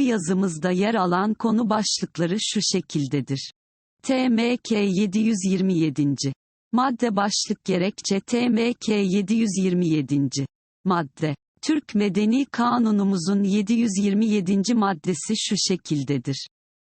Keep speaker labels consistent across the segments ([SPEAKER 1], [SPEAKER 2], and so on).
[SPEAKER 1] yazımızda yer alan konu başlıkları şu şekildedir. TMK 727. Madde başlık gerekçe TMK 727. Madde. Türk Medeni Kanunumuzun 727. maddesi şu şekildedir.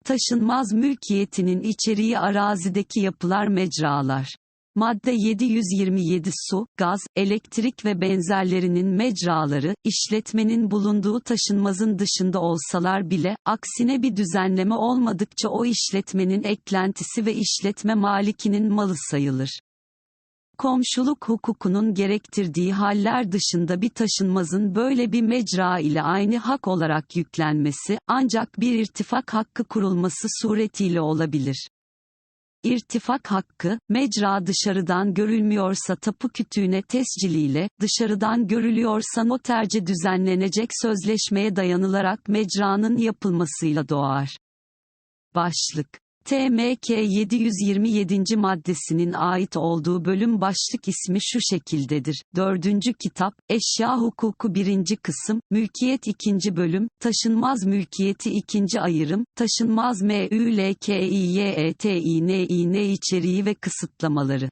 [SPEAKER 1] Taşınmaz mülkiyetinin içeriği arazideki yapılar mecralar. Madde 727 su, gaz, elektrik ve benzerlerinin mecraları, işletmenin bulunduğu taşınmazın dışında olsalar bile, aksine bir düzenleme olmadıkça o işletmenin eklentisi ve işletme malikinin malı sayılır. Komşuluk hukukunun gerektirdiği haller dışında bir taşınmazın böyle bir mecra ile aynı hak olarak yüklenmesi, ancak bir irtifak hakkı kurulması suretiyle olabilir. İrtifak hakkı, mecra dışarıdan görülmüyorsa tapu kütüğüne tesciliyle, dışarıdan görülüyorsa noterce düzenlenecek sözleşmeye dayanılarak mecranın yapılmasıyla doğar. Başlık TMK 727. maddesinin ait olduğu bölüm başlık ismi şu şekildedir. 4. kitap, Eşya Hukuku 1. kısım, Mülkiyet 2. bölüm, Taşınmaz Mülkiyeti 2. ayırım, Taşınmaz MÜLKİYETİNİN içeriği ve kısıtlamaları.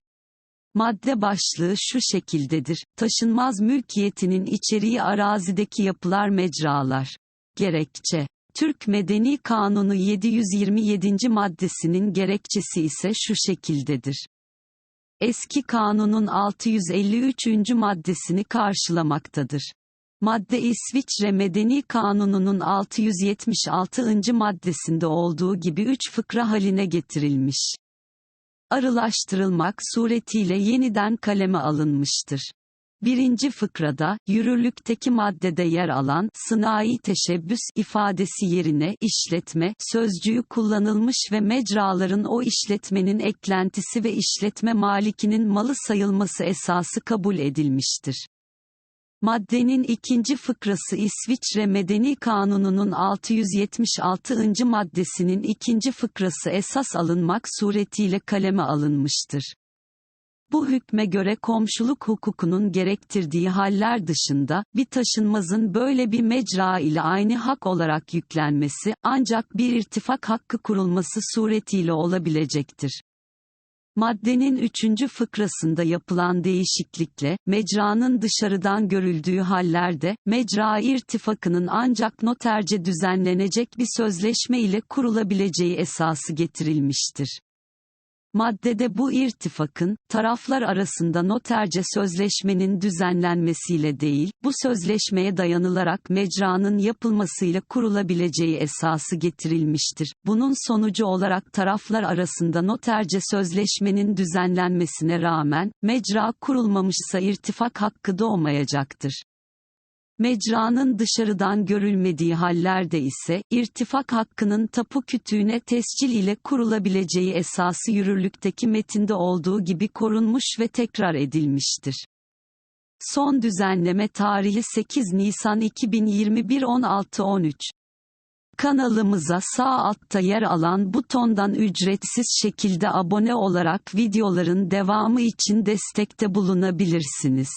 [SPEAKER 1] Madde başlığı şu şekildedir. Taşınmaz mülkiyetinin içeriği arazideki yapılar mecralar. Gerekçe Türk Medeni Kanunu 727. maddesinin gerekçesi ise şu şekildedir. Eski kanunun 653. maddesini karşılamaktadır. Madde İsviçre Medeni Kanunu'nun 676. maddesinde olduğu gibi üç fıkra haline getirilmiş. Arılaştırılmak suretiyle yeniden kaleme alınmıştır. Birinci fıkrada, yürürlükteki maddede yer alan, sınai teşebbüs ifadesi yerine işletme, sözcüğü kullanılmış ve mecraların o işletmenin eklentisi ve işletme malikinin malı sayılması esası kabul edilmiştir. Maddenin ikinci fıkrası İsviçre Medeni Kanunu'nun 676. maddesinin ikinci fıkrası esas alınmak suretiyle kaleme alınmıştır. Bu hükme göre komşuluk hukukunun gerektirdiği haller dışında, bir taşınmazın böyle bir mecra ile aynı hak olarak yüklenmesi, ancak bir irtifak hakkı kurulması suretiyle olabilecektir. Maddenin üçüncü fıkrasında yapılan değişiklikle, mecranın dışarıdan görüldüğü hallerde, mecra irtifakının ancak noterce düzenlenecek bir sözleşme ile kurulabileceği esası getirilmiştir. Maddede bu irtifakın, taraflar arasında noterce sözleşmenin düzenlenmesiyle değil, bu sözleşmeye dayanılarak mecranın yapılmasıyla kurulabileceği esası getirilmiştir. Bunun sonucu olarak taraflar arasında noterce sözleşmenin düzenlenmesine rağmen, mecra kurulmamışsa irtifak hakkı doğmayacaktır. Mecranın dışarıdan görülmediği hallerde ise, irtifak hakkının tapu kütüğüne tescil ile kurulabileceği esası yürürlükteki metinde olduğu gibi korunmuş ve tekrar edilmiştir. Son düzenleme tarihi 8 Nisan 2021 16-13 Kanalımıza sağ altta yer alan butondan ücretsiz şekilde abone olarak videoların devamı için destekte bulunabilirsiniz.